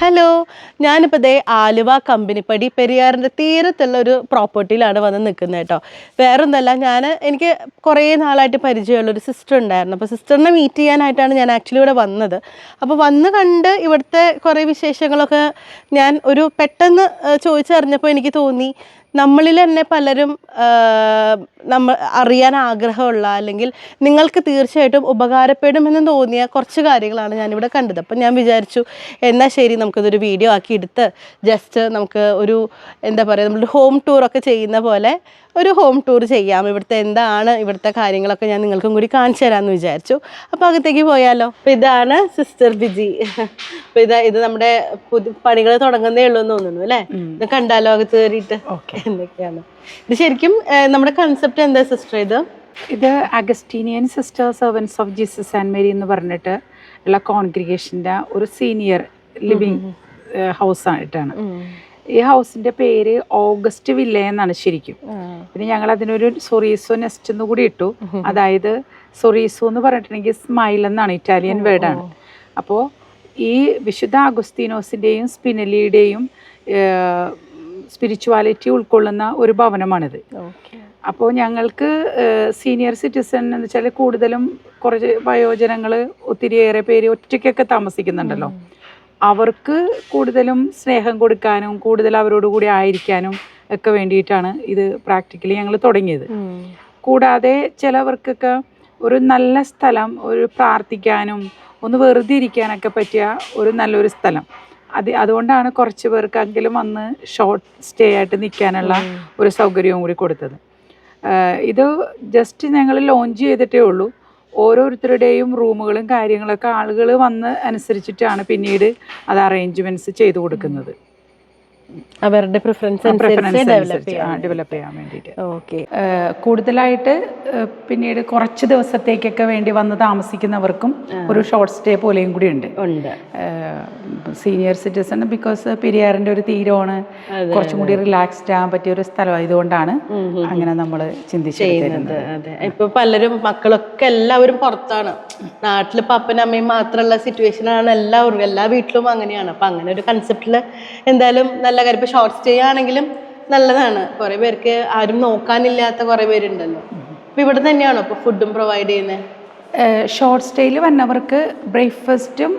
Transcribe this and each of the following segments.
Hello ഞാനിപ്പോൾ ദേ ആലുവ കമ്പനിപ്പടി പെരിയാറിന്റെ തീരത്തുള്ള ഒരു പ്രോപ്പർട്ടിയിലാണ് വന്ന് നിൽക്കുന്നത് കേട്ടോ. വേറൊന്നല്ല ഞാൻ എനിക്ക് കുറേ നാളായിട്ട് പരിചയമുള്ള ഒരു സിസ്റ്റർ ഉണ്ടായിരുന്നു. അപ്പോൾ സിസ്റ്ററിനെ മീറ്റ് ചെയ്യാനായിട്ടാണ് ഞാൻ ആക്ച്വലി ഇവിടെ വന്നത്. അപ്പോൾ വന്ന് കണ്ട് ഇവിടുത്തെ കുറേ വിശേഷങ്ങളൊക്കെ ഞാൻ ഒരു പെട്ടെന്ന് ചോദിച്ചറിഞ്ഞപ്പോൾ എനിക്ക് തോന്നി നമ്മളിൽ തന്നെ പലരും നമ്മൾ അറിയാൻ ആഗ്രഹമുള്ള അല്ലെങ്കിൽ നിങ്ങൾക്ക് തീർച്ചയായിട്ടും ഉപകാരപ്പെടുമെന്ന് തോന്നിയ കുറച്ച് കാര്യങ്ങളാണ് ഞാനിവിടെ കണ്ടത്. അപ്പം ഞാൻ വിചാരിച്ചു എന്നാൽ ശരി നമുക്കിതൊരു വീഡിയോ ആക്കി എടുത്ത് ജസ്റ്റ് നമുക്ക് ഒരു എന്താ പറയുക നമ്മളൊരു ഹോം ടൂറൊക്കെ ചെയ്യുന്ന പോലെ ഒരു ഹോം ടൂർ ചെയ്യാം. ഇവിടുത്തെ എന്താണ് ഇവിടുത്തെ കാര്യങ്ങളൊക്കെ ഞാൻ നിങ്ങൾക്കും കൂടി കാണിച്ചു തരാമെന്ന് വിചാരിച്ചു. അപ്പോൾ അകത്തേക്ക് പോയാലോ? അപ്പോൾ ഇതാണ് സിസ്റ്റർ ബിജി. അപ്പോൾ ഇതാ ഇത് നമ്മുടെ പുതിയ പണികൾ തുടങ്ങുന്നേ ഉള്ളൂ എന്ന് തോന്നുന്നു അല്ലേ? ഇത് കണ്ടാലോ അകത്ത് കയറിയിട്ട്? എന്തൊക്കെയാണ്? ഇത് ശരിക്കും നമ്മുടെ കൺസെപ്റ്റ് എന്താ സിസ്റ്റർ ഇത്? ഇത് Augustinian sister servants of Jesus and Mary എന്ന് പറഞ്ഞിട്ട് ഉള്ള കോൺഗ്രിഗേഷന്റെ ഒരു സീനിയർ ലിവിങ് ഹൗസ് ആയിട്ടാണ്. ഈ ഹൗസിന്റെ പേര് ഓഗസ്റ്റ് വില്ല എന്നാണ് ശരിക്കും. പിന്നെ ഞങ്ങൾ അതിനൊരു സൊറീസോ നെസ്റ്റ് എന്ന് കൂടി ഇട്ടു. അതായത് സൊറീസോ എന്ന് പറഞ്ഞിട്ടുണ്ടെങ്കിൽ സ്മൈൽ എന്നാണ് ഇറ്റാലിയൻ വേർഡാണ് അപ്പോൾ ഈ വിശുദ്ധ അഗുസ്തീനോസിന്റെയും സ്പിനലിയുടെയും സ്പിരിച്വാലിറ്റി ഉൾക്കൊള്ളുന്ന ഒരു ഭവനമാണിത്. അപ്പോൾ ഞങ്ങൾക്ക് സീനിയർ സിറ്റിസൺ എന്ന് വെച്ചാൽ കൂടുതലും കുറച്ച് വയോജനങ്ങൾ ഒത്തിരിയേറെ പേര് ഒറ്റയ്ക്കൊക്കെ താമസിക്കുന്നുണ്ടല്ലോ. അവർക്ക് കൂടുതലും സ്നേഹം കൊടുക്കാനും കൂടുതൽ അവരോട് കൂടി ആയിരിക്കാനും ഒക്കെ വേണ്ടിയിട്ടാണ് ഇത് പ്രാക്ടിക്കലി ഞങ്ങൾ തുടങ്ങിയത്. കൂടാതെ ചിലവർക്കൊക്കെ ഒരു നല്ല സ്ഥലം ഒരു പ്രാർത്ഥിക്കാനും ഒന്ന് വെറുതെ ഇരിക്കാനൊക്കെ പറ്റിയ ഒരു നല്ലൊരു സ്ഥലം. അത് അതുകൊണ്ടാണ് കുറച്ച് പേർക്കെങ്കിലും വന്ന് ഷോർട്ട് സ്റ്റേ ആയിട്ട് നിൽക്കാനുള്ള ഒരു സൗകര്യവും കൂടി കൊടുത്തത്. ഇത് ജസ്റ്റ് ഞങ്ങൾ ലോഞ്ച് ചെയ്തിട്ടേ ഉള്ളൂ. ഓരോരുത്തരുടെയും റൂമുകളും കാര്യങ്ങളൊക്കെ ആളുകൾ വന്ന് അനുസരിച്ചിട്ടാണ് പിന്നീട് അത് അറേഞ്ച്മെന്റ്സ് ചെയ്തു കൊടുക്കുന്നത്. അവരുടെ പ്രിഫറൻസ് അനുസരിച്ച് ഡെവലപ്പ് ചെയ്യാൻ വേണ്ടിയിട്ട്. ഓക്കെ. കൂടുതലായിട്ട് പിന്നീട് കുറച്ച് ദിവസത്തേക്കൊക്കെ വേണ്ടി വന്ന് താമസിക്കുന്നവർക്കും ഒരു ഷോർട്ട് സ്റ്റേ പോലെയും കൂടി ഉണ്ട്. സീനിയർ സിറ്റിസൺ ബിക്കോസ് പെരിയാറിന്റെ ഒരു തീരമാണ്. കുറച്ചും കൂടി റിലാക്സ്ഡ് ആകാൻ പറ്റിയ ഒരു സ്ഥലമായതുകൊണ്ടാണ് അങ്ങനെ നമ്മൾ ചിന്തിച്ചിരുന്നത് ഇപ്പൊ പലരും മക്കളൊക്കെ എല്ലാവരും പുറത്താണ്. നാട്ടിൽ അപ്പനും അമ്മയും മാത്രമുള്ള സിറ്റുവേഷൻ ആണ്. എല്ലാവർക്കും എല്ലാ വീട്ടിലും അങ്ങനെയാണ്. അപ്പൊ അങ്ങനെ ഒരു കൺസെപ്റ്റിൽ എന്തായാലും നല്ല കാര്യം. ഇപ്പൊ ഷോർട്ട് സ്റ്റേ ആണെങ്കിലും നല്ലതാണ്. കുറെ പേർക്ക് ആരും നോക്കാനില്ലാത്ത കുറേ പേരുണ്ടല്ലോ. അപ്പോൾ ഇവിടെ തന്നെയാണോ ഇപ്പൊ ഫുഡും പ്രൊവൈഡ് ചെയ്യുന്നത് ഷോർട്ട് സ്റ്റേയിൽ വന്നവർക്ക് ബ്രേക്ക്ഫാസ്റ്റും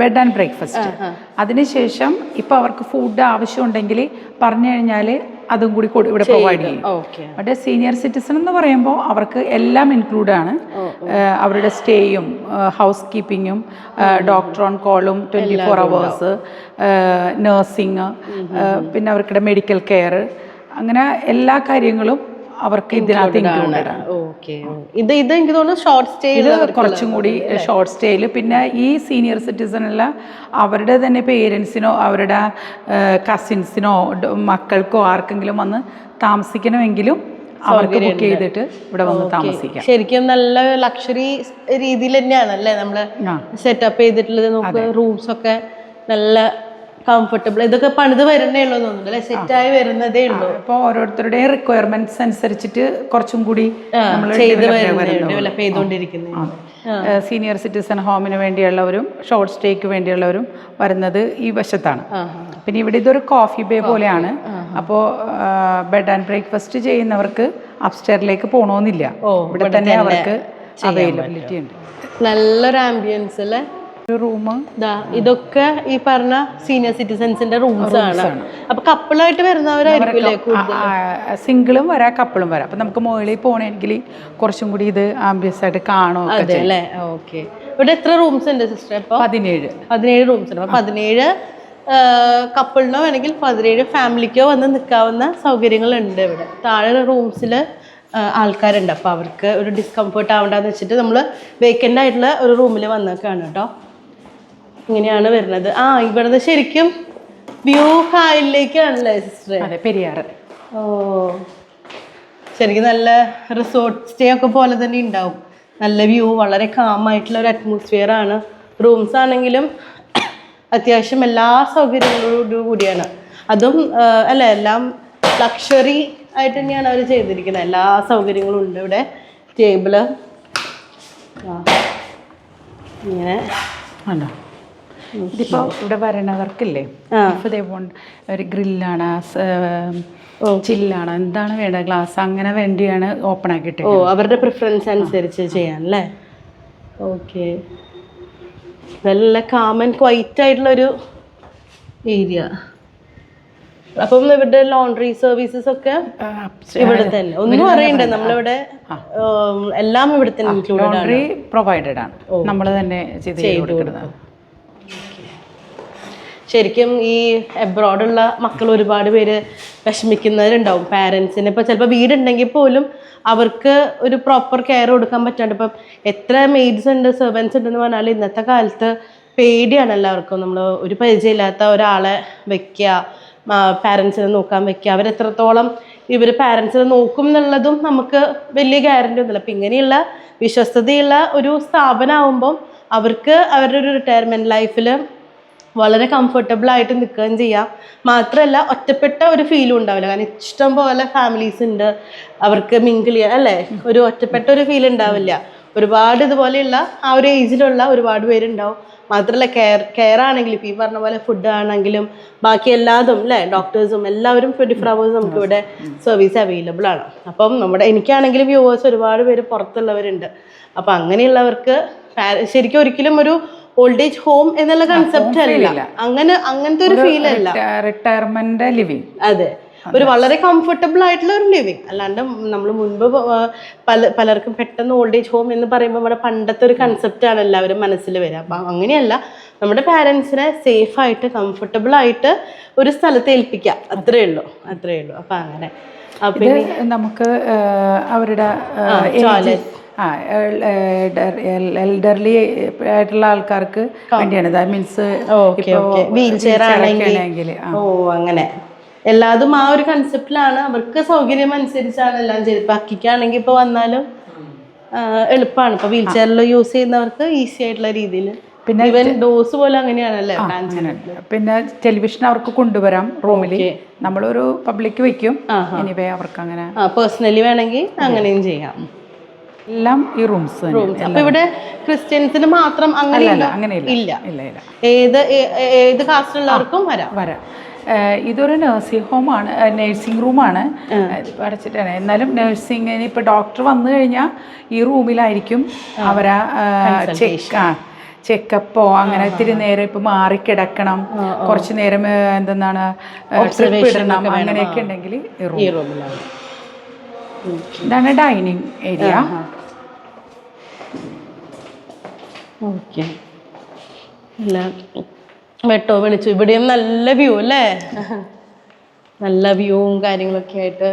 ബെഡ് ആൻഡ് ബ്രേക്ക്ഫാസ്റ്റ് അതിനുശേഷം ഇപ്പോൾ അവർക്ക് ഫുഡ് ആവശ്യമുണ്ടെങ്കിൽ പറഞ്ഞു കഴിഞ്ഞാൽ അതും കൂടി ഇവിടെ പ്രൊവൈഡ് ചെയ്യും. അവിടെ സീനിയർ സിറ്റിസൺ എന്ന് പറയുമ്പോൾ അവർക്ക് എല്ലാം ഇൻക്ലൂഡ് ആണ്. അവരുടെ സ്റ്റേയും ഹൗസ് കീപ്പിങ്ങും ഡോക്ടർ ഓൺ കോളും ട്വന്റി ഫോർ അവേഴ്സ് നേഴ്സിങ് പിന്നെ അവർക്കിടെ മെഡിക്കൽ കെയർ അങ്ങനെ എല്ലാ കാര്യങ്ങളും അവർക്ക് ഇതിനകത്ത് ഇൻക്ലൂഡഡ് ആണ്. ഓക്കെ ഇത് ഇത് എനിക്ക് തോന്നുന്നു ഷോർട്ട് സ്റ്റേ ഇത് കുറച്ചും കൂടി ഷോർട്ട് സ്റ്റേയിൽ പിന്നെ ഈ സീനിയർ സിറ്റിസണിൽ അവരുടെ തന്നെ പേരൻസിനോ അവരുടെ കസിൻസിനോ മക്കൾക്കോ ആർക്കെങ്കിലും വന്ന് താമസിക്കണമെങ്കിലും അവർക്ക് ബുക്ക് ചെയ്തിട്ട് ഇവിടെ വന്ന് താമസിക്കാം. ശരിക്കും നല്ല ലക്ഷറി രീതിയിൽ തന്നെയാണ്. അല്ലേ നമ്മൾ ആ. സെറ്റപ്പ് ചെയ്തിട്ടുള്ളത് നമുക്ക് റൂംസ് ഒക്കെ നല്ല കംഫർട്ടബിൾ ഇതൊക്കെ പണിത് വരുന്നേ ഉള്ളൂ തോന്നുന്നു അല്ലെ? സെറ്റായി വരുന്നതേ ഉള്ളൂ. അപ്പോൾ ഓരോരുത്തരുടെയും റിക്വയർമെന്റ്സ് അനുസരിച്ചിട്ട് കുറച്ചും കൂടി നമ്മൾ ചെയ്ത് ഡെവലപ്പ് ചെയ്തുകൊണ്ടിരിക്കുന്നത് സീനിയർ സിറ്റിസൺ ഹോമിന് വേണ്ടിയുള്ളവരും ഷോർട്ട് സ്റ്റേക്ക് വേണ്ടിയുള്ളവരും വരുന്നത് ഈ വശത്താണ്. പിന്നെ ഇവിടെ ഇതൊരു കോഫി ബേ പോലെയാണ്. അപ്പോൾ ബെഡ് ആൻഡ് ബ്രേക്ക്ഫാസ്റ്റ് ചെയ്യുന്നവർക്ക് അപ്സ്റ്റേറിലേക്ക് പോകണമെന്നില്ല ഇവിടെ തന്നെ അവർക്ക് അവൈലബിലിറ്റി ഉണ്ട്. നല്ലൊരു ആംബിയൻസ് അല്ലേ? റൂം ദാ ഇതൊക്കെ ഈ പറഞ്ഞ സീനിയർ സിറ്റിസൻസിന്റെ റൂംസ് ആണ്. അപ്പൊ കപ്പിളായിട്ട് വരുന്നവരായിരിക്കും സിംഗിളും വരാം കപ്പിളും വരാം. അപ്പൊ നമുക്ക് മുകളിൽ പോകണമെങ്കിൽ കുറച്ചും കൂടി ഇത് ആംബിയൻസ് ആയിട്ട് കാണോ അതെ അല്ലേ? ഓക്കെ. ഇവിടെ എത്ര റൂംസ് ഉണ്ട് സിസ്റ്റർ ഇപ്പൊ പതിനേഴ്. പതിനേഴ് റൂംസ് ഉണ്ട്. അപ്പൊ പതിനേഴ് കപ്പിളിനോ വേണമെങ്കിൽ പതിനേഴ് ഫാമിലിക്കോ വന്ന് നിൽക്കാവുന്ന സൗകര്യങ്ങളുണ്ട് ഇവിടെ. താഴെ റൂംസിൽ ആൾക്കാരുണ്ട്. അപ്പോൾ അവർക്ക് ഒരു ഡിസ്കംഫർട്ട് ആവണ്ടെന്ന് വെച്ചിട്ട് നമ്മൾ വേക്കന്റ് ആയിട്ടുള്ള ഒരു റൂമിൽ വന്നേക്കാണ് കേട്ടോ. ഇങ്ങനെയാണ് വരുന്നത്. ആ ഇവിടുന്ന് ശരിക്കും വ്യൂ ഹായിലേക്കാണല്ലേ സിസ്റ്റർ അതെ പെരിയാറ് ഓ. ശരിക്കും നല്ല റിസോർട്ട് സ്റ്റേ ഒക്കെ പോലെ തന്നെ ഉണ്ടാവും. നല്ല വ്യൂ വളരെ കാം ആയിട്ടുള്ള ഒരു അറ്റ്മോസ്ഫിയർ ആണ്. റൂംസ് ആണെങ്കിലും അത്യാവശ്യം എല്ലാ സൗകര്യങ്ങളോടും കൂടിയാണ്. അതും അല്ല എല്ലാം ലക്ഷറി ആയിട്ട് തന്നെയാണ് അവർ ചെയ്തിരിക്കുന്നത്. എല്ലാ സൗകര്യങ്ങളും ഉണ്ട് ഇവിടെ. ടേബിൾ ഇങ്ങനെ. ആണോ ഇതിപ്പോ ഇവിടെ വരണവർക്കില്ലേ? ഒരു ഗ്രില്ലാണ് ചില്ലാണ് എന്താണ് വേണ്ടത്? ഗ്ലാസ് അങ്ങനെ വേണ്ടിയാണ് ഓപ്പൺ ആക്കിയിട്ട് ഓ അവരുടെ പ്രിഫറൻസ് അനുസരിച്ച് ചെയ്യാൻ അല്ലേ? ഓക്കെ നല്ല കാമൻ ക്വൈറ്റ് ആയിട്ടുള്ള ഒരു ഏരിയ അപ്പം ഇവിടെ ലോണ്ടറി സർവീസസ് ഒക്കെ ഇവിടെ തന്നെ. ഒന്നും അറിയണ്ട നമ്മളിവിടെ എല്ലാം ഇവിടെ തന്നെ ലോണ്ടറി പ്രൊവൈഡഡ് ആണ്. നമ്മൾ തന്നെ ചെയ്ത് കൊടുക്കുന്നത് ശരിക്കും ഈ എബ്രോഡുള്ള മക്കൾ ഒരുപാട് പേര് വിഷമിക്കുന്നവരുണ്ടാവും. പാരൻസിന് ഇപ്പോൾ ചിലപ്പോൾ വീടുണ്ടെങ്കിൽ പോലും അവർക്ക് ഒരു പ്രോപ്പർ കെയർ കൊടുക്കാൻ പറ്റാണ്ട് ഇപ്പം എത്ര മെയ്ഡ്സ് ഉണ്ട് സെർവൻസ് ഉണ്ടെന്ന് പറഞ്ഞാൽ ഇന്നത്തെ കാലത്ത് പേടിയാണ് എല്ലാവർക്കും. നമ്മൾ ഒരു പരിചയമില്ലാത്ത ഒരാളെ വെക്കുക പാരൻസിനെ നോക്കാൻ വെക്കുക അവരെത്രത്തോളം ഇവർ പാരൻസിനെ നോക്കും എന്നുള്ളതും നമുക്ക് വലിയ ഗ്യാരണ്ടി ഒന്നുമില്ല. അപ്പം ഇങ്ങനെയുള്ള വിശ്വസ്തതയുള്ള ഒരു സ്ഥാപനമാകുമ്പം അവർക്ക് അവരുടെ ഒരു റിട്ടയർമെന്റ് ലൈഫിൽ വളരെ കംഫർട്ടബിൾ ആയിട്ട് നിൽക്കുകയും ചെയ്യാം. മാത്രമല്ല ഒറ്റപ്പെട്ട ഒരു ഫീലും ഉണ്ടാവില്ല. കാരണം ഇഷ്ടം പോലെ ഫാമിലീസ് ഉണ്ട്. അവർക്ക് മിങ്കിൾ ചെയ്യാൻ അല്ലേ? ഒരു ഒറ്റപ്പെട്ട ഒരു ഫീൽ ഉണ്ടാവില്ല. ഒരുപാട് ഇതുപോലെയുള്ള ആ ഒരു ഏജിലുള്ള ഒരുപാട് പേരുണ്ടാവും. മാത്രമല്ല കെയർ കെയർ ആണെങ്കിലും ഇപ്പോൾ ഈ പറഞ്ഞ പോലെ ഫുഡ് ആണെങ്കിലും ബാക്കി എല്ലാതും അല്ലേ? ഡോക്ടേഴ്സും എല്ലാവരും ട്വന്റി ഫോർ അവേഴ്സ് നമുക്ക് ഇവിടെ സർവീസ് അവൈലബിൾ ആണ്. അപ്പം നമ്മുടെ എനിക്കാണെങ്കിലും വ്യൂവേഴ്സ് ഒരുപാട് പേര് പുറത്തുള്ളവരുണ്ട്. അപ്പം അങ്ങനെയുള്ളവർക്ക് ശരിക്കും ഒരിക്കലും ഒരു ഓൾഡ് ഏജ് ഹോം എന്നുള്ള കൺസെപ്റ്റ് അല്ല. അങ്ങനെ അങ്ങനത്തെ ഒരു ഫീൽ അല്ല. റിട്ടയർമെന്റ് ലിവിങ് അതെ. ഒരു വളരെ കംഫർട്ടബിൾ ആയിട്ടുള്ള ഒരു ലിവിങ് അല്ലാണ്ട് നമ്മൾ മുൻപ് പല പലർക്കും പെട്ടെന്ന് ഓൾഡ് ഏജ് ഹോം എന്ന് പറയുമ്പോൾ നമ്മുടെ പണ്ടത്തെ ഒരു കൺസെപ്റ്റ് ആണ് എല്ലാവരും മനസ്സിൽ വരിക അപ്പം അങ്ങനെയല്ല. നമ്മുടെ പാരൻസിനെ സേഫ് ആയിട്ട് കംഫർട്ടബിൾ ആയിട്ട് ഒരു സ്ഥലത്ത് ഏൽപ്പിക്കുക അത്രേ ഉള്ളൂ. അത്രേ ഉള്ളൂ. അപ്പം അങ്ങനെ. അപ്പം നമുക്ക് അവരുടെ ആ, എൽഡർലി ആയിട്ടുള്ള ആൾക്കാർക്ക് വേണ്ടിയാണ്. മീൻസ് വീൽ ചെയർ ആണെങ്കിൽ ഓ അങ്ങനെ. എല്ലാതും ആ ഒരു കൺസെപ്റ്റിലാണ് അവർക്ക് സൗകര്യം അനുസരിച്ചാണ് എല്ലാം ചെയ്ത് ഇപ്പൊ അക്കിക്കാണെങ്കിൽ ഇപ്പൊ വന്നാലും എളുപ്പമാണ് ഇപ്പൊ വീൽ ചെയറിൽ യൂസ് ചെയ്യുന്നവർക്ക് ഈസി ആയിട്ടുള്ള രീതിയിൽ. പിന്നെ ഇവൻ ഡോസ് പോലെ അങ്ങനെയാണല്ലേ അങ്ങനെ. പിന്നെ ടെലിവിഷൻ അവർക്ക് കൊണ്ടുവരാം റൂമിൽ. നമ്മളൊരു പബ്ലിക് വെക്കും. അവർക്ക് അങ്ങനെ പേഴ്സണലി വേണമെങ്കിൽ അങ്ങനെയും ചെയ്യാം. എല്ലാം ഈ റൂംസ് അപ്പൊ ഇവിടെ ക്രിസ്ത്യൻസിന് മാത്രം അങ്ങനെയല്ല അങ്ങനെയില്ല. ഇല്ല. ഇല്ല ഇല്ല. ഏത് ഏത് കാസ്റ്റുള്ളവർക്കും വരാം. വരാം. ഇതൊരു നഴ്സിംഗ് ഹോമാണ് നഴ്സിംഗ് റൂമാണ് അടച്ചിട്ടാണ് എന്നാലും നഴ്സിംഗിന് ഇപ്പോൾ ഡോക്ടർ വന്നു കഴിഞ്ഞാൽ ഈ റൂമിലായിരിക്കും അവരാ ചെക്ക് ആ ചെക്കപ്പോ അങ്ങനെ ഇത്തിരി നേരം ഇപ്പൊ മാറിക്കിടക്കണം. കുറച്ച് നേരം എന്താണ് എന്തെന്നാണ് ട്രിപ്പ് ഇടണം. അങ്ങനെയൊക്കെ ഉണ്ടെങ്കിൽ ഇതാണ് ഡൈനിങ് ഏരിയ ഓക്കെ. അല്ല വെട്ടോ വിളിച്ചു. ഇവിടെയും നല്ല വ്യൂ അല്ലേ? നല്ല വ്യൂവും കാര്യങ്ങളൊക്കെ ആയിട്ട്.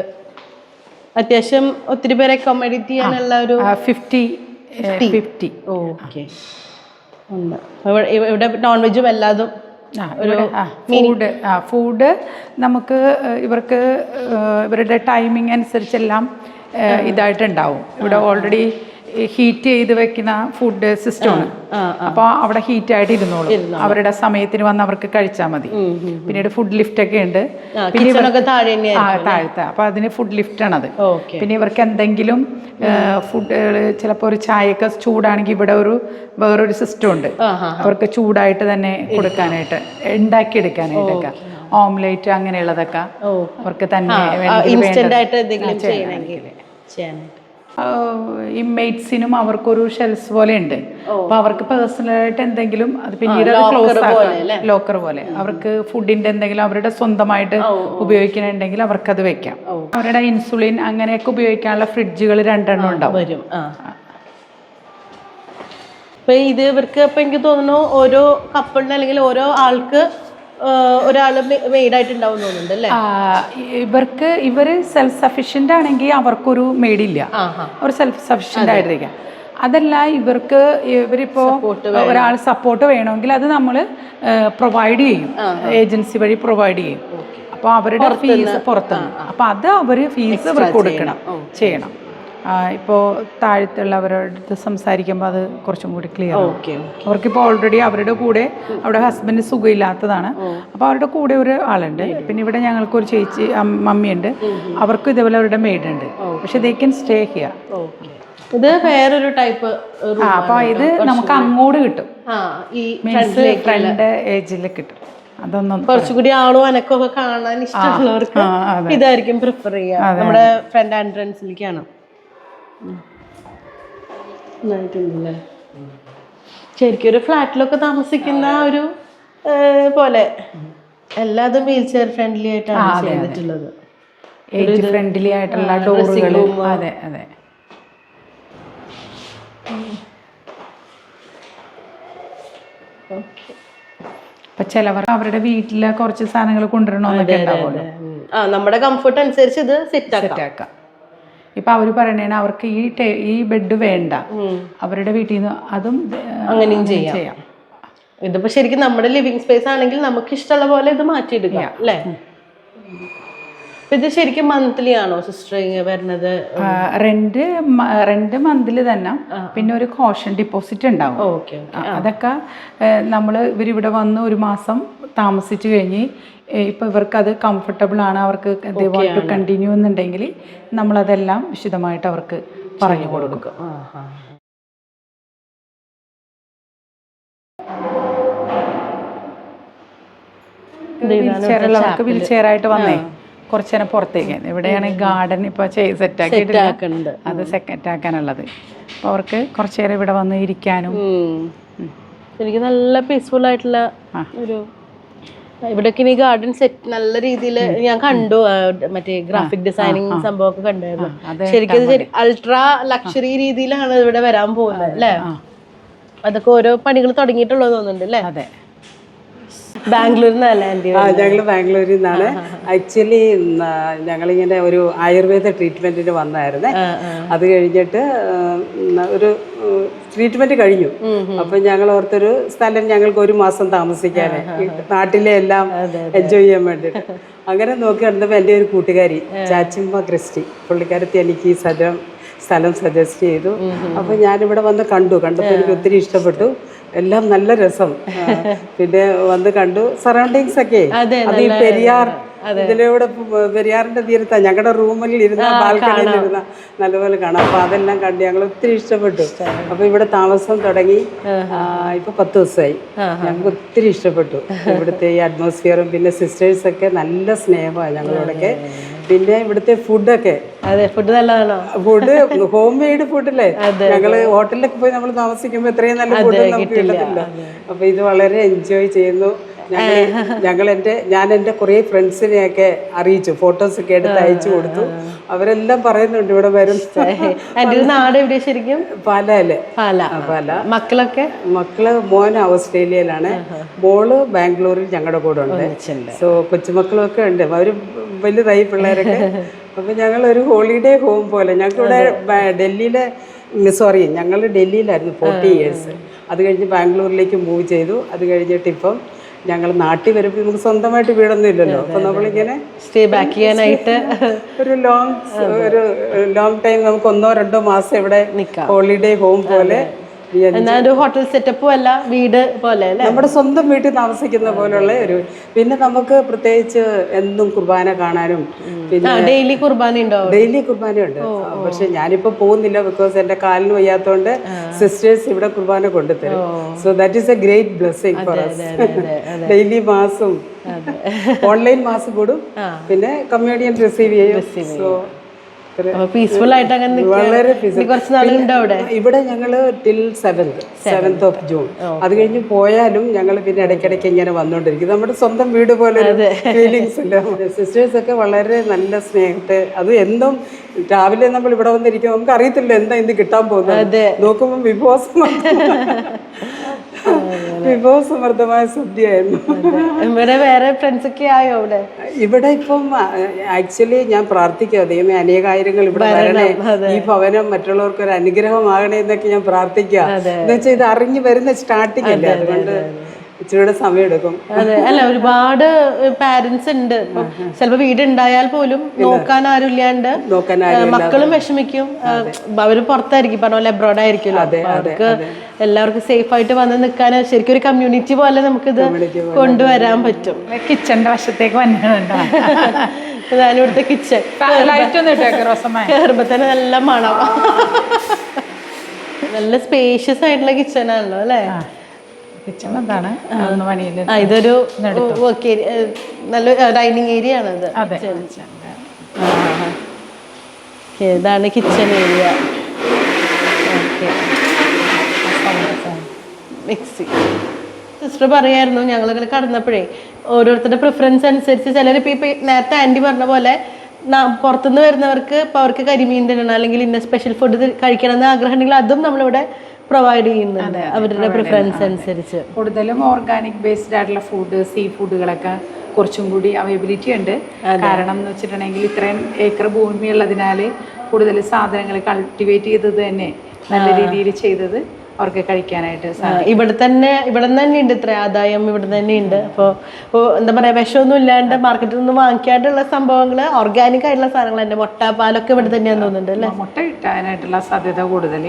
അത്യാവശ്യം ഒത്തിരി പേരെ അക്കോമഡേറ്റ് ചെയ്യാനുള്ള ഒരു ഫിഫ്റ്റി ഫിഫ്റ്റി ഓക്കെ. ഉണ്ട്. ഇവിടെ നോൺ വെജും എല്ലാതും ഫുഡ് ആ ഫുഡ് നമുക്ക് ഇവർക്ക് ഇവരുടെ ടൈമിംഗ് അനുസരിച്ചെല്ലാം ഇതായിട്ടുണ്ടാവും. ഇവിടെ ഓൾറെഡി ഹീറ്റ് ചെയ്ത് വെക്കുന്ന ഫുഡ് സിസ്റ്റമാണ് അപ്പോൾ അവിടെ ഹീറ്റ് ആയിട്ട് ഇരുന്നോളും. അവരുടെ സമയത്തിന് വന്ന് അവർക്ക് കഴിച്ചാൽ മതി. പിന്നീട് ഫുഡ് ലിഫ്റ്റ് ഒക്കെ ഉണ്ട്. ആ താഴത്തെ. അപ്പൊ അതിന് ഫുഡ് ലിഫ്റ്റ് ആണത്. പിന്നെ ഇവർക്ക് എന്തെങ്കിലും ഫുഡ് ചിലപ്പോ ഒരു ചായയൊക്കെ ചൂടാണെങ്കിൽ ഇവിടെ ഒരു വേറൊരു സിസ്റ്റം ഉണ്ട്. അവർക്ക് ചൂടായിട്ട് തന്നെ കൊടുക്കാനായിട്ട് ഉണ്ടാക്കിയെടുക്കാനായിട്ടൊക്കെ. ഓംലേറ്റ് അങ്ങനെയുള്ളതൊക്കെ അവർക്ക് തന്നെ ഇൻസ്റ്റന്റ് ആയിട്ട് എന്തെങ്കിലും ചെയ്യണമെങ്കിൽ ചെയ്യാനായിട്ട് ഇമ്മേറ്റ്സിനും അവർക്കൊരു ഷെൽസ് പോലെ ഉണ്ട് അപ്പൊ അവർക്ക് പേഴ്സണലായിട്ട് എന്തെങ്കിലും അത് പിന്നീട് അത് ക്ലോസ് ആക്കാം. ലോക്കർ പോലെ. അവർക്ക് ഫുഡിന്റെ എന്തെങ്കിലും അവരുടെ സ്വന്തമായിട്ട് ഉപയോഗിക്കണുണ്ടെങ്കിൽ അവർക്ക് അത് വെക്കാം അവരുടെ ഇൻസുലിൻ അങ്ങനെയൊക്കെ ഉപയോഗിക്കാനുള്ള ഫ്രിഡ്ജുകൾ രണ്ടെണ്ണം ഉണ്ടാവും. അപ്പൊ ഇത് ഇവർക്ക് അപ്പൊ എനിക്ക് തോന്നുന്നു ഓരോ കപ്പിളിന് അല്ലെങ്കിൽ ഓരോ ആൾക്ക് തോന്നുന്നുണ്ട് അല്ലേ? ഇവർക്ക് ഇവർ സെൽഫ് സഫീഷ്യന്റ് ആണെങ്കിൽ അവർക്കൊരു മേടില്ല ആഹാ. അവർ സെൽഫ് സഫീഷ്യന്റ് ആയിട്ടിരിക്കാം അതല്ല ഇവർക്ക് ഇവരിപ്പോ ഒരാൾ സപ്പോർട്ട് വേണമെങ്കിൽ അത് നമ്മൾ പ്രൊവൈഡ് ചെയ്യും. ഏജൻസി വഴി പ്രൊവൈഡ് ചെയ്യും. അപ്പോൾ അവരുടെ ഫീസ് പുറത്തുനിന്ന്. അപ്പോൾ അത് അവർ ഫീസ് കൊടുക്കണം. ചെയ്യണം. ഇപ്പോൾ താഴത്തുള്ളവരുടെ അടുത്ത് സംസാരിക്കുമ്പോൾ അത് കുറച്ചും കൂടി ക്ലിയർ അവർക്കിപ്പോൾ ഓൾറെഡി അവരുടെ കൂടെ അവിടെ ഹസ്ബൻഡ് സുഖമില്ലാത്തതാണ്. അപ്പോൾ അവരുടെ കൂടെ ഒരു ആളുണ്ട്. പിന്നെ ഇവിടെ ഞങ്ങൾക്കൊരു ചേച്ചി അം- മമ്മിയുണ്ട്. അവർക്കും ഇതേപോലെ അവരുടെ മെയ്ഡ് ഉണ്ട്. പക്ഷെ ദേ ക്യാൻ സ്റ്റേ ഹിയർ ഇത് വേറൊരു ടൈപ്പ് ആ അപ്പൊ ഇത് നമുക്ക് അങ്ങോട്ട് കിട്ടും. ഫ്രണ്ട് ഏജിൽ കിട്ടും. അതൊന്നും കുറച്ചുകൂടി ആളും അനക്കൊക്കെ കാണാൻ ഇഷ്ടമുള്ളവർക്ക് ഇതായിരിക്കും പ്രിഫർ ചെയ്യുക. നമ്മുടെ ഫ്രണ്ട് എൻട്രൻസിലേക്കാണ് നന്നായിട്ടുണ്ടല്ലേ? ശരിക്കും ഒരു ഫ്ലാറ്റിലൊക്കെ താമസിക്കുന്ന ഒരു പോലെ. എല്ലാതും വീൽ ചെയർ ഫ്രണ്ട്ലി ആയിട്ടാണ് ചെയ്തിട്ടുള്ളത്. ഏജ് ഫ്രണ്ട്ലി ആയിട്ടുള്ള ഡോറുകളും അതെ അതെ. അപ്പൊ ചിലവർ അവരുടെ വീട്ടിലെ കുറച്ച് സാധനങ്ങൾ കൊണ്ടുവരണമെന്നൊക്കെ ഉണ്ടാവുമല്ലോ. ആ നമ്മുടെ കംഫർട്ട് അനുസരിച്ച് ഇത് സെറ്റ് ആക്കാം. സെറ്റാക്കാം ഇപ്പൊ അവർ പറയണേന് അവർക്ക് ഈ ടേ- ഈ ബെഡ് വേണ്ട. അവരുടെ വീട്ടിൽ നിന്ന് അതും അങ്ങനെയും ചെയ്യാം. ഇതിപ്പോ ശരിക്കും നമ്മുടെ ലിവിങ് സ്പേസ് ആണെങ്കിൽ നമുക്ക് ഇഷ്ടമുള്ള പോലെ ഇത് മാറ്റിയെടുക്കാം അല്ലേ? ഇത് ശരിക്കും മന്ത്ലി ആണോ സിസ്റ്റർ വരുന്നത്? റെന്റ് റെന്റ് മന്ത്ലി തന്നെ. പിന്നെ ഒരു കോഷൻ ഡിപ്പോസിറ്റ് ഉണ്ടാവും. അതൊക്കെ നമ്മൾ ഇവരിവിടെ വന്ന് ഒരു മാസം താമസിച്ചു കഴിഞ്ഞ് ഇപ്പൊ ഇവർക്ക് അത് കംഫർട്ടബിൾ ആണ്. അവർക്ക് ടു കണ്ടിന്യൂ എന്നുണ്ടെങ്കിൽ നമ്മളതെല്ലാം വിശദമായിട്ട് അവർക്ക് പറഞ്ഞു കൊടുക്കും. വീൽ ചെയർ ഉള്ളവർക്ക് ആയിട്ട് വന്നേ. കുറച്ചു നേരം പുറത്തേക്ക്. ഇവിടെയാണ് ഗാർഡൻ ഇപ്പോൾ സെറ്റ് ആക്കിയിട്ടില്ല. അത് സെറ്റ് ആക്കാനുള്ളത്. അപ്പോൾ അവർക്ക് കുറച്ചു നേരം ഇവിടെ വന്ന് ഇരിക്കാനും. എനിക്ക് നല്ല പീസ്ഫുൾ ആയിട്ടുള്ള. ഒരു ഇവിടൊക്കെ ഇനി ഗാർഡൻ സെറ്റ് നല്ല രീതിയിൽ ഞാൻ കണ്ടു. മറ്റേ ഗ്രാഫിക് ഡിസൈനിങ് സംഭവമൊക്കെ കണ്ടായിരുന്നു. ശരിക്കും അൾട്രാ ലക്ഷറി രീതിയിലാണ് ഇവിടെ വരാൻ പോകുന്നത് അല്ലേ? അതൊക്കെ ഓരോ പണികൾ തുടങ്ങിയിട്ടുള്ളത് തോന്നുന്നുണ്ട് അല്ലേ? ബാംഗ്ലൂരിൽ ആ ഞങ്ങൾ ബാംഗ്ലൂരിൽ നിന്നാണ്. ആക്ച്വലി ഞങ്ങളിങ്ങനെ ഒരു ആയുർവേദ ട്രീറ്റ്മെന്റിന് വന്നായിരുന്നേ. അത് കഴിഞ്ഞിട്ട് ഒരു ട്രീറ്റ്മെന്റ് കഴിഞ്ഞു. അപ്പൊ ഞങ്ങൾ ഓർത്തൊരു സ്ഥലം ഞങ്ങൾക്ക് ഒരു മാസം താമസിക്കാൻ നാട്ടിലെ എല്ലാം എൻജോയ് ചെയ്യാൻ വേണ്ടിയിട്ട് അങ്ങനെ നോക്കി നടന്നപ്പോൾ എന്റെ ഒരു കൂട്ടുകാരി ചാച്ചിമ്മ ക്രിസ്റ്റി പുള്ളിക്കാരത്തി എനിക്ക് ഈ സ്ഥലം സ്ഥലം സജസ്റ്റ് ചെയ്തു. അപ്പൊ ഞാനിവിടെ വന്ന് കണ്ടു. കണ്ടപ്പോൾ എനിക്ക് ഒത്തിരി ഇഷ്ടപ്പെട്ടു. എല്ലാം നല്ല രസം. പിന്നെ വന്ന് കണ്ടു സറൗണ്ടിങ്സ് ഒക്കെ. അതെ, ഈ പെരിയാർ ഇതിലൂടെ പെരിയാറിന്റെ തീരത്താ. ഞങ്ങളുടെ റൂമിൽ ഇരുന്ന ബാൽക്കണിയിൽ ഇരുന്ന നല്ലപോലെ കാണാം. അപ്പൊ അതെല്ലാം കണ്ട് ഞങ്ങൾ ഒത്തിരി ഇഷ്ടപ്പെട്ടു. അപ്പൊ ഇവിടെ താമസം തുടങ്ങി ഇപ്പൊ പത്ത് ദിവസമായി ഞങ്ങൾക്ക് ഒത്തിരി ഇഷ്ടപ്പെട്ടു. ഇവിടുത്തെ ഈ അറ്റ്മോസ്ഫിയറും പിന്നെ സിസ്റ്റേഴ്സ് ഒക്കെ നല്ല സ്നേഹമാണ് ഞങ്ങളോടൊക്കെ. പിന്നെ ഇവിടുത്തെ ഫുഡൊക്കെ. അതെ ഫുഡ് നല്ലതാണോ? ഫുഡ് ഹോം മെയ്ഡ് ഫുഡല്ലേ? ഞങ്ങൾ ഹോട്ടലിലൊക്കെ പോയി നമ്മൾ താമസിക്കുമ്പോൾ ഇത്രയും നല്ല ഫുഡ് നമുക്ക് കിട്ടത്തില്ല. അപ്പൊ ഇത് വളരെ എൻജോയ് ചെയ്യുന്നു. ഞങ്ങൾ എന്റെ എന്റെ ഞാൻ എന്റെ കുറേ ഫ്രണ്ട്സിനെയൊക്കെ അറിയിച്ചു. ഫോട്ടോസ് ഒക്കെ എടുത്ത് അയച്ചു കൊടുത്തു. അവരെല്ലാം പറയുന്നുണ്ട് ഇവിടെ വരും. നാട് ശരിക്കും? പാലല്ലേ പാല. പാല. മക്കളൊക്കെ? മക്കൾ മോൻ ഓസ്ട്രേലിയയിലാണ്. മോൾ ബാംഗ്ലൂരിൽ ഞങ്ങളുടെ കൂടെ ഉണ്ട്. സോ കൊച്ചുമക്കളൊക്കെ ഉണ്ട്. അവർ വലുതായി പിള്ളേരൊക്കെ. അപ്പൊ ഞങ്ങൾ ഒരു ഹോളിഡേ ഹോം പോലെ. ഞങ്ങൾക്ക് ഇവിടെ ഡൽഹിയിലെ സോറി ഞങ്ങൾ ഡൽഹിയിലായിരുന്നു ഫോർട്ടി ഇയേഴ്സ്. അത് കഴിഞ്ഞ് ബാംഗ്ലൂരിലേക്ക് മൂവ് ചെയ്തു. അത് കഴിഞ്ഞിട്ട് ഇപ്പം ഞങ്ങൾ നാട്ടിൽ വരുമ്പോൾ നമുക്ക് സ്വന്തമായിട്ട് വീടൊന്നും ഇല്ലല്ലോ. അപ്പൊ നമ്മളിങ്ങനെ സ്റ്റേ ബാക്ക് ചെയ്യാനായിട്ട് ഒരു ലോങ് ഒരു ലോങ് ടൈം നമുക്ക് ഒന്നോ രണ്ടോ മാസം ഇവിടെ ഹോളിഡേ ഹോം പോലെ എന്നാ ഒരു ഹോട്ടൽ സെറ്റപ്പും അല്ല വീട് പോലെ അല്ലേ? നമ്മുടെ സ്വന്തം വീട്ടിൽ താമസിക്കുന്ന പോലുള്ള ഒരു പിന്നെ നമുക്ക് പ്രത്യേകിച്ച് എന്നും കുർബാന കാണാനും പിന്നെ ഡെയിലി കുർബാന ഉണ്ടോ? ഡെയിലി കുർബാനയുണ്ട് പക്ഷെ ഞാനിപ്പോ പോകുന്നില്ല ബിക്കോസ് എന്റെ കാലിന് വയ്യാത്തോണ്ട് സിസ്റ്റേഴ്സ് ഇവിടെ കുർബാന കൊണ്ടുതരും. So that is a great blessing for us daily മാസും online മാസം കൂടും. പിന്നെ കമ്മ്യൂണിയൻ റിസീവ് ചെയ്യും. സോ പീസ്ഫുൾ ആയിട്ട് അങ്ങനെ. വളരെ കുറച്ച് നാളുണ്ടോ അവിടെ? ഇവിടെ ഞങ്ങൾ till seventh seventh of June അത് കഴിഞ്ഞ് പോയാലും ഞങ്ങൾ പിന്നെ ഇടയ്ക്കിടയ്ക്ക് ഇങ്ങനെ വന്നുകൊണ്ടിരിക്കും നമ്മുടെ സ്വന്തം വീട് പോലെ ഫീലിങ്സ് ഉണ്ട്. സിസ്റ്റേഴ്സ് ഒക്കെ വളരെ നല്ല സ്നേഹത്തെ അത് എന്തും രാവിലെ നമ്മൾ ഇവിടെ വന്നിരിക്കും നമുക്ക് അറിയത്തില്ല എന്താ ഇന്ന് കിട്ടാൻ പോകുന്നത്. നോക്കുമ്പോൾ വിഭവസമൃദ്ധമായ വിഭവസമൃദ്ധമായ സദ്യയായിരുന്നു. ഇവിടെ വേറെ ഫ്രണ്ട്സ് ഒക്കെ ആയോ അവിടെ? ഇവിടെ ഇപ്പം ആക്ച്വലി ഞാൻ പ്രാർത്ഥിക്കുക ദൈവമേ അനേകായിരങ്ങൾ ഇവിടെ വരണേ. ഈ ഭവനം മറ്റുള്ളവർക്ക് ഒരു അനുഗ്രഹമാകണേ എന്നൊക്കെ ഞാൻ പ്രാർത്ഥിക്കുക എന്ന് വെച്ചാൽ ഇത് അറിഞ്ഞു വരുന്ന സ്റ്റാർട്ടിംഗ് അല്ലേ? അതുകൊണ്ട് ഇച്ചിരിയുടെ സമയം എടുക്കും. അതെ അല്ല ഒരുപാട് പാരന്റ്സ് ഉണ്ട്. ചിലപ്പോ വീട് ഉണ്ടായാൽ പോലും നോക്കാൻ ആരും ഇല്ലാണ്ട് മക്കളും വിഷമിക്കും. അവർ പുറത്തായിരിക്കും. പറഞ്ഞ പോലെ അബ്രോഡ് ആയിരിക്കുമല്ലോ. അവർക്ക് എല്ലാവർക്കും സേഫ് ആയിട്ട് വന്ന് നിൽക്കാൻ ശരിക്കും ഒരു കമ്മ്യൂണിറ്റി പോലെ നമുക്കിത് കൊണ്ടുവരാൻ പറ്റും. കിച്ചന്റെ വശത്തേക്ക് വന്നിട്ടുണ്ടോ. ഇതാണ് ഇവിടുത്തെ കിച്ചൺ കയറുമ്പോ തന്നെ നല്ല മണം. നല്ല സ്പേഷ്യസ് ആയിട്ടുള്ള കിച്ചൺ ആണല്ലോ അല്ലേ? കിച്ചൺ ഇതൊരു വർക്ക് ഏരിയ നല്ല ഡൈനിങ് ഏരിയ ആണ് ഇത്. അതെ ഇതാണ് kitchen area. Okay. Mixie. Sister പറയായിരുന്നു ഞങ്ങളിങ്ങനെ കടന്നപ്പോഴേ ഓരോരുത്തരുടെ പ്രിഫറൻസ് അനുസരിച്ച് ചിലർ ഇപ്പോൾ ഇപ്പം നേരത്തെ ആന്റി പറഞ്ഞ പോലെ പുറത്തുനിന്ന് വരുന്നവർക്ക് ഇപ്പോൾ അവർക്ക് കരിമീൻ തിന്നണം അല്ലെങ്കിൽ ഇന്ന സ്പെഷ്യൽ ഫുഡ് കഴിക്കണം എന്ന് ആഗ്രഹം ഉണ്ടെങ്കിൽ അതും നമ്മളിവിടെ പ്രൊവൈഡ് ചെയ്യുന്നുണ്ട്. അവരുടെ പ്രിഫറൻസ് അനുസരിച്ച്. കൂടുതലും ഓർഗാനിക് ബേസ്ഡ് ആയിട്ടുള്ള ഫുഡ് സീ ഫുഡുകളൊക്കെ കുറച്ചും കൂടി അവൈലബിലിറ്റി ഉണ്ട്. കാരണം എന്ന് വെച്ചിട്ടുണ്ടെങ്കിൽ ഇത്രയും ഏക്കർ ഭൂമിയുള്ളതിനാൽ കൂടുതൽ സാധനങ്ങൾ കൾട്ടിവേറ്റ് ചെയ്തത് തന്നെ നല്ല രീതിയിൽ ചെയ്തത്. അവർക്ക് കഴിക്കാനായിട്ട് ഇവിടെ തന്നെ ഇവിടെ നിന്ന് തന്നെ ഉണ്ട് ഇത്ര ആദായം ഇവിടെ തന്നെ ഉണ്ട്. അപ്പോൾ എന്താ പറയാ വിഷമൊന്നും ഇല്ലാണ്ട് മാർക്കറ്റിൽ നിന്ന് വാങ്ങിക്കാണ്ടുള്ള സംഭവങ്ങൾ ഓർഗാനിക് ആയിട്ടുള്ള സാധനങ്ങൾ തന്നെ. മുട്ട പാലൊക്കെ ഇവിടെ തന്നെയാന്ന് തോന്നുന്നുണ്ട് അല്ലേ? മുട്ട കിട്ടാനായിട്ടുള്ള സാധ്യത കൂടുതൽ.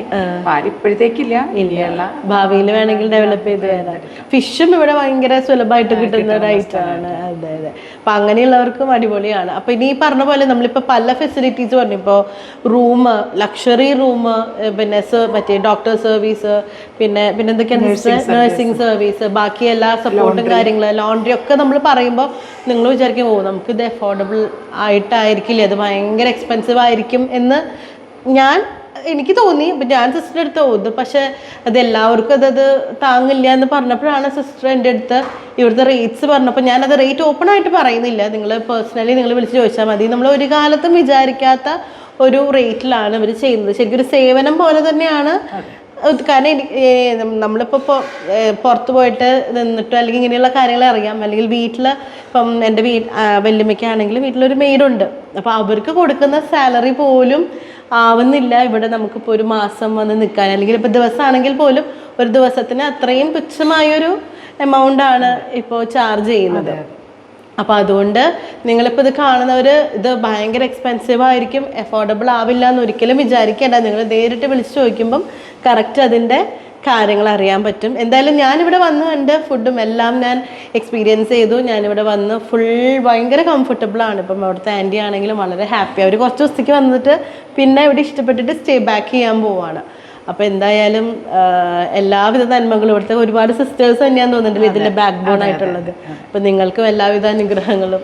പാൽ ഇപ്പോഴത്തേക്കില്ല. ഇല്ല. ഭാവിയിൽ വേണമെങ്കിൽ ഡെവലപ്പ് ചെയ്ത് ഫിഷും ഇവിടെ ഭയങ്കര സുലഭമായിട്ട് കിട്ടുന്ന ഒരു ഐറ്റമാണ് അതെ അതെ. അപ്പൊ അങ്ങനെയുള്ളവർക്കും അടിപൊളിയാണ്. അപ്പം ഇനി ഈ പറഞ്ഞ പോലെ നമ്മളിപ്പോൾ പല ഫെസിലിറ്റീസ് പറഞ്ഞു ഇപ്പോൾ റൂം ലക്ഷറി റൂം പിന്നെ മറ്റേ ഡോക്ടർ സർവീസ് പിന്നെ പിന്നെ എന്തൊക്കെയാണ് നഴ്സിംഗ് സർവീസ് ബാക്കി എല്ലാ സപ്പോർട്ടും കാര്യങ്ങൾ ലോണ്ടറി ഒക്കെ നമ്മൾ പറയുമ്പോൾ നിങ്ങൾ വിചാരിക്കും ഓ നമുക്ക് ഇത് അഫോർഡബിൾ ആയിട്ടായിരിക്കില്ലേ അത് ഭയങ്കര എക്സ്പെൻസീവ് ആയിരിക്കും എന്ന് ഞാൻ എനിക്ക് തോന്നി ഞാൻ സിസ്റ്റർ അടുത്ത് ഓത് പക്ഷെ അത് എല്ലാവർക്കും അതത് താങ്ങില്ല എന്ന് പറഞ്ഞപ്പോഴാണ് സിസ്റ്റർ എന്റെ അടുത്ത് ഇവിടുത്തെ റേറ്റ്സ് പറഞ്ഞപ്പോൾ ഞാനത് റേറ്റ് ഓപ്പൺ ആയിട്ട് പറയുന്നില്ല. നിങ്ങൾ പേഴ്സണലി നിങ്ങൾ വിളിച്ച് ചോദിച്ചാൽ മതി. നമ്മൾ ഒരു കാലത്തും വിചാരിക്കാത്ത ഒരു റേറ്റിലാണ് ഇവർ ചെയ്യുന്നത്. ശരിക്കും ഒരു സേവനം പോലെ തന്നെയാണ്. കാരണം എനിക്ക് നമ്മളിപ്പോൾ പുറത്ത് പോയിട്ട് നിന്നിട്ടോ അല്ലെങ്കിൽ ഇങ്ങനെയുള്ള കാര്യങ്ങൾ അറിയാം. അല്ലെങ്കിൽ വീട്ടിൽ ഇപ്പം എന്റെ വീ വല്യമ്മയ്ക്കാണെങ്കിലും വീട്ടിലൊരു മെയ്ഡുണ്ട് അപ്പോൾ അവർക്ക് കൊടുക്കുന്ന സാലറി പോലും ആവുന്നില്ല. ഇവിടെ നമുക്കിപ്പോൾ ഒരു മാസം വന്ന് നിൽക്കാൻ. അല്ലെങ്കിൽ ഇപ്പോൾ ദിവസമാണെങ്കിൽ പോലും ഒരു ദിവസത്തിന് അത്രയും തുച്ഛമായൊരു എമൗണ്ട് ആണ് ഇപ്പോൾ ചാർജ് ചെയ്യുന്നത്. അപ്പോൾ അതുകൊണ്ട് നിങ്ങളിപ്പോൾ ഇത് കാണുന്നവർ ഇത് ഭയങ്കര എക്സ്പെൻസീവ് ആയിരിക്കും. അഫോർഡബിൾ ആവില്ല എന്ന് ഒരിക്കലും വിചാരിക്കേണ്ട. നിങ്ങൾ നേരിട്ട് വിളിച്ച് ചോദിക്കുമ്പം കറക്റ്റ് അതിന്റെ കാര്യങ്ങൾ അറിയാൻ പറ്റും. എന്തായാലും ഞാനിവിടെ വന്ന് കണ്ട് ഫുഡും എല്ലാം ഞാൻ എക്സ്പീരിയൻസ് ചെയ്തു. ഞാനിവിടെ വന്ന് ഫുൾ ഭയങ്കര കംഫർട്ടബിൾ ആണ്. ഇപ്പം അവിടുത്തെ ആന്റി ആണെങ്കിലും വളരെ ഹാപ്പി അവർ കുറച്ച് ദിവസത്തേക്ക് വന്നിട്ട് പിന്നെ ഇവിടെ ഇഷ്ടപ്പെട്ടിട്ട് സ്റ്റേ ബാക്ക് ചെയ്യാൻ പോവാണ്. അപ്പോൾ എന്തായാലും എല്ലാവിധ നന്മകളും ഇവിടുത്തെ ഒരുപാട് സിസ്റ്റേഴ്സ് തന്നെയാന്ന് തോന്നുന്നുണ്ടല്ലോ ഇതിന്റെ ബാക്ക് ബോൺ ആയിട്ടുള്ളത്. അപ്പം നിങ്ങൾക്കും എല്ലാവിധ അനുഗ്രഹങ്ങളും.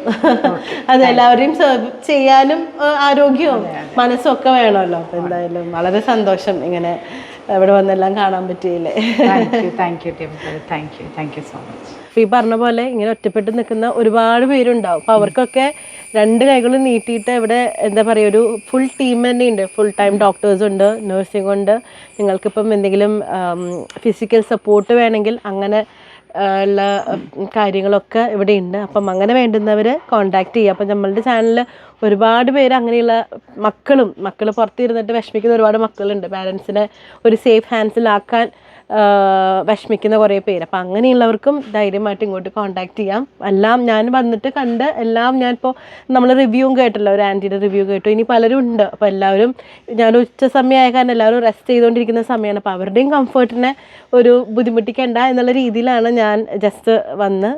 അത് എല്ലാവരെയും സെർവ് ചെയ്യാനും ആരോഗ്യവും മനസ്സും ഒക്കെ വേണമല്ലോ. അപ്പം എന്തായാലും വളരെ സന്തോഷം ഇങ്ങനെ ഇവിടെ വന്നെല്ലാം കാണാൻ പറ്റിയില്ലേ? Thank you thank you thank you so much ഈ പറഞ്ഞ പോലെ ഇങ്ങനെ ഒറ്റപ്പെട്ട് നിൽക്കുന്ന ഒരുപാട് പേരുണ്ടാവും. അപ്പൊ അവർക്കൊക്കെ രണ്ട് കൈകളും നീട്ടിയിട്ട് ഇവിടെ എന്താ പറയുക ഒരു ഫുൾ ടീം തന്നെ ഉണ്ട്. ഫുൾ ടൈം ഡോക്ടേഴ്സ് ഉണ്ട് നഴ്സിംഗ് ഉണ്ട്. നിങ്ങൾക്കിപ്പം എന്തെങ്കിലും ഫിസിക്കൽ സപ്പോർട്ട് വേണമെങ്കിൽ അങ്ങനെ ഉള്ള കാര്യങ്ങളൊക്കെ ഇവിടെ ഉണ്ട്. അപ്പം അങ്ങനെ വേണ്ടുന്നവർ കോൺടാക്റ്റ് ചെയ്യുക. അപ്പം നമ്മളുടെ ചാനലിൽ ഒരുപാട് പേര് അങ്ങനെയുള്ള മക്കളും മക്കൾ പുറത്തിരുന്നിട്ട് വിഷമിക്കുന്ന ഒരുപാട് മക്കളുണ്ട്. പാരൻസിനെ ഒരു സേഫ് ഹാൻഡ്സിലാക്കാൻ വിഷമിക്കുന്ന കുറേ പേര്. അപ്പം അങ്ങനെയുള്ളവർക്കും ധൈര്യമായിട്ട് ഇങ്ങോട്ട് കോൺടാക്ട് ചെയ്യാം. എല്ലാം ഞാൻ വന്നിട്ട് കണ്ട് എല്ലാം ഞാനിപ്പോൾ നമ്മൾ റിവ്യൂവും കേട്ടല്ലോ. ഒരു ആന്റിയുടെ റിവ്യൂ കേട്ടു. ഇനി പലരും ഉണ്ട്. അപ്പോൾ എല്ലാവരും ഞാൻ ഉച്ച സമയമായ കാരണം എല്ലാവരും റെസ്റ്റ് ചെയ്തുകൊണ്ടിരിക്കുന്ന സമയമാണ് അപ്പോൾ അവരുടെയും കംഫർട്ടിനെ ഒരു ബുദ്ധിമുട്ടിക്കേണ്ട എന്നുള്ള രീതിയിലാണ് ഞാൻ ജസ്റ്റ് വന്ന്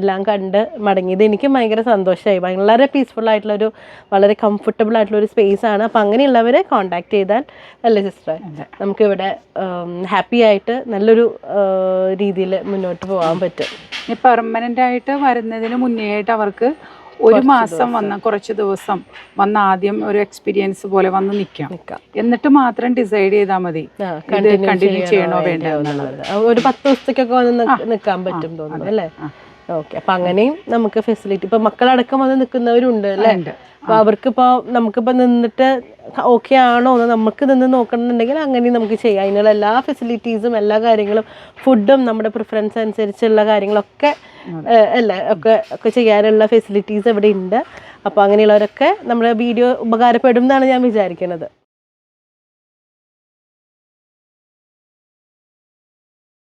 എല്ലാം കണ്ട് മടങ്ങിയത്. എനിക്ക് ഭയങ്കര സന്തോഷമായി വളരെ പീസ്ഫുൾ ആയിട്ടുള്ളൊരു വളരെ കംഫർട്ടബിൾ ആയിട്ടുള്ള ഒരു സ്പേസ് ആണ്. അപ്പം അങ്ങനെയുള്ളവരെ കോൺടാക്ട് ചെയ്താൽ അല്ലേ സിസ്റ്റർ നമുക്കിവിടെ ഹാപ്പി ആയിട്ട് നല്ലൊരു രീതിയിൽ മുന്നോട്ട് പോകാൻ പറ്റും. ഇനി പെർമനന്റ് ആയിട്ട് വരുന്നതിന് മുന്നേ ആയിട്ട് അവർക്ക് ഒരു മാസം വന്ന കുറച്ച് ദിവസം വന്ന ആദ്യം ഒരു എക്സ്പീരിയൻസ് പോലെ വന്ന് നിൽക്കാം എന്നിട്ട് മാത്രം ഡിസൈഡ് ചെയ്താൽ മതി. കണ്ടിന്യൂ ചെയ്യണോ വേണ്ടോ. ഒരു പത്ത് ദിവസത്തേക്കൊക്കെ വന്ന് നിൽക്കാൻ പറ്റും തോന്നുന്നു അല്ലേ? ഓക്കെ അപ്പൊ അങ്ങനെയും നമുക്ക് ഫെസിലിറ്റി ഇപ്പൊ മക്കളടക്കം വന്ന് നിൽക്കുന്നവരുണ്ട് അല്ലെ. അപ്പൊ അവർക്കിപ്പോ നമുക്കിപ്പോ നിന്നിട്ട് ഓക്കെ ആണോ എന്ന് നമുക്ക് നിന്ന് നോക്കണമെന്നുണ്ടെങ്കിൽ അങ്ങനെയും നമുക്ക് ചെയ്യാം. അതിനുള്ള എല്ലാ ഫെസിലിറ്റീസും എല്ലാ കാര്യങ്ങളും ഫുഡും നമ്മുടെ പ്രിഫറൻസ് അനുസരിച്ചുള്ള കാര്യങ്ങളൊക്കെ അല്ലേ ഒക്കെ ഒക്കെ ചെയ്യാനുള്ള ഫെസിലിറ്റീസ് ഇവിടെ ഉണ്ട്. അപ്പോൾ അങ്ങനെയുള്ളവരൊക്കെ നമ്മുടെ വീഡിയോ ഉപകാരപ്പെടും എന്നാണ് ഞാൻ വിചാരിക്കുന്നത്